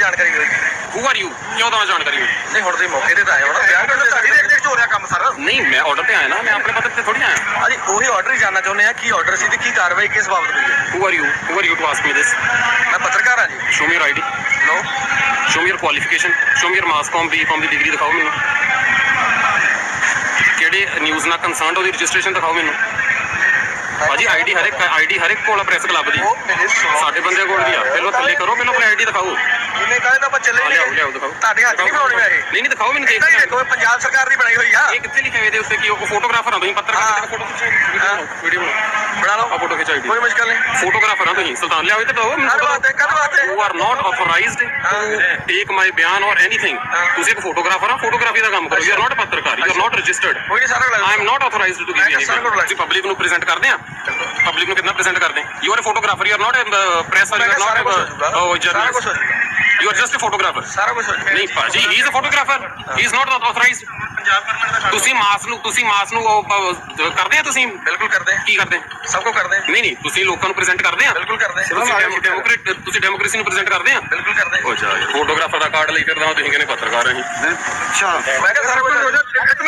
ਜਾਣਕਾਰੀ ਹੋਈ ਹੂ are you ਕਿਉਂ ਦਵਾਂ ਜਾਣਕਾਰੀ ਨਹੀਂ ਹੁਣ ਤੁਸੀਂ ਮੌਕੇ ਤੇ ਤਾਂ ਆਏ ਹੋ ਨਾ। ਵਿਆਹ ਕਰਦੇ ਸਾਡੀ ਦੇਖ ਦੇਖ ਹੋ ਰਿਹਾ ਕੰਮ ਸਾਰਾ। ਨਹੀਂ ਮੈਂ ਆਰਡਰ ਤੇ ਆਇਆ ਨਾ। ਮੈਂ ਆਪਣੇ ਪੱਤਰ ਤੇ ਥੋੜੀ ਆਇਆ। ਹਾਂਜੀ ਉਹੀ ਆਰਡਰ ਹੀ ਜਾਨਣਾ ਚਾਹੁੰਦੇ ਆ ਕੀ ਆਰਡਰ ਸੀ ਤੇ ਕੀ ਕਾਰਵਾਈ ਕਿਸ ਬਾਬਤ ਹੋਈ ਹੈ? Who are you who are you to ask me this ਮੈਂ ਪੱਤਰਕਾਰ ਹਾਂ ਜੀ। Show me your I D low show me your qualification show me your mass comm B com the degree ਦਿਖਾਓ ਮੈਨੂੰ। ਕਿਹੜੇ ਨਿਊਜ਼ ਨਾਲ ਕੰਸਰਨਡ ਉਹਦੀ registration ਦਿਖਾਓ ਮੈਨੂੰ। ਭਾਜੀ ਆਈਡੀ ਹਰ ਇੱਕ ਆਈਡੀ ਹਰ ਇੱਕ ਕੋਲ ਪ੍ਰੈਸ ਕਲੱਬ ਦੀ। ਸਾਡੇ ਬੰਦਿਆਂ ਕੋਲ ਵੀ ਆ। ਪਹਿਲਾਂ ਥੱਲੇ ਕਰੋ ਪਹਿਲਾਂ ਆਪਣੀ ਆਈਡੀ ਦਿਖਾਓ। ਇਹਨੇ ਕਹੇ ਤਾਂ ਆਪਾਂ ਚੱਲੇ ਆ ਨਹੀਂ ਲਿਆਓ ਲਿਆਓ ਦਿਖਾਓ। ਤੁਹਾਡੇ ਹੱਥ ਨਹੀਂ ਬਣਾਉਣੀ ਇਹ ਨਹੀਂ ਨਹੀਂ ਦਿਖਾਓ ਮੈਨੂੰ ਦੇਖ ਨਹੀਂ ਦੇਖੋ ਪੰਜਾਬ ਸਰਕਾਰ ਦੀ ਬਣਾਈ ਹੋਈ ਆ। ਇਹ ਕਿੱਥੇ ਲਿਖਿਆ ਹੋਇਆ ਇਹਦੇ ਉੱਤੇ ਕਿ ਉਹ ਫੋਟੋਗ੍ਰਾਫਰ ਆ ਤੁਸੀਂ? ਪੱਤਰਕਾਰ। ਦੀ ਫੋਟੋ ਖਿੱਚੋ ਵੀਡੀਓ ਬਣਾ ਆ ਲਓ ਫੋਟੋ ਖਿਚਾਈ ਦੀ ਕੋਈ ਮੁਸ਼ਕਲ ਨਹੀਂ। ਫੋਟੋਗ੍ਰਾਫਰ ਆ ਤੁਸੀਂ। ਸੁਲਤਾਨ ਲਿਆਓ ਤੇ ਦੋ ਕਦ are not authorized to take my ਬਿਆਨ ਐਨੀਥਿੰਗ ਹਾਂ। ਤੁਸੀਂ ਇੱਕ ਫੋਟੋਗ੍ਰਾਫਰ ਆ ਫੋਟੋਗ੍ਰਾਫੀ ਦਾ ਕੰਮ ਕਰੋ। ਯੂ ਆਰ ਨਾਟ ਪੱਤਰਕਾਰ ਯੂ ਆਰ ਨਾਟ ਰਜਿਸਟਰਡ ਕੋਈ ਨਹੀਂ ਸਾਰਾ ਆਈ ਲੱਗ am not authorized to give you ਲੱਗ- ਤੁਸੀਂ ਪਬਲਿਕ ਨੂੰ ਪ੍ਰੈਜ਼ੈਂਟ ਕਰਦੇ ਆ? ਪਬਲਿਕ ਨੂੰ ਕਿੰਨਾ ਪ੍ਰੈਜ਼ੈਂਟ ਕਰਦੇ? You are photographer you are not press man you are not journalist you are just a photographer ਸਾਰਾ ਕੁਝ ਹੋ ਨਹੀਂ ਭਾਜੀ he is a photographer he is not authorized Punjab government ਦਾ ਤੁਸੀਂ ਮਾਸ ਨੂੰ ਤੁਸੀਂ ਮਾਸ ਨੂੰ ਉਹ, ਪ- ਕਰਦੇ ਆ ਤੁਸੀਂ? ਬਿਲਕੁਲ ਕਰਦੇ ਕੀ ਕਰਦੇ? ਸਭ ਕੁਝ ਕਰਦੇ ਨਹੀਂ ਨਹੀਂ ਤੁਸੀਂ ਲੋਕਾਂ ਨੂੰ ਪ੍ਰੈਜ਼ੈਂਟ ਕਰਦੇ ਆ? ਬਿਲਕੁਲ ਕਰਦੇ ਤੁਸੀਂ ਡੈਮੋਕ੍ਰੇਟ ਤੁਸੀਂ ਡੈਮੋਕ੍ਰੇਸੀ ਨੂੰ ਪ੍ਰੈਜ਼ੈਂਟ ਕਰਦੇ ਆ? ਬਿਲਕੁਲ ਕਰਦੇ ਉਹ ਜਾ ਫੋਟੋਗ੍ਰਾਫਰ ਦਾ ਕਾਰਡ ਲਈ ਫਿਰਦਾ ਤੁਸੀਂ ਕਹਿੰਦੇ ਪੱਤਰਕਾਰ ਅਸੀਂ। ਮੈਂ ਕਿਹਾ ਸਾਰਾ ਕੁਝ ਹੋ ਜਾ। ਇੱਕ ਮਿੰਟ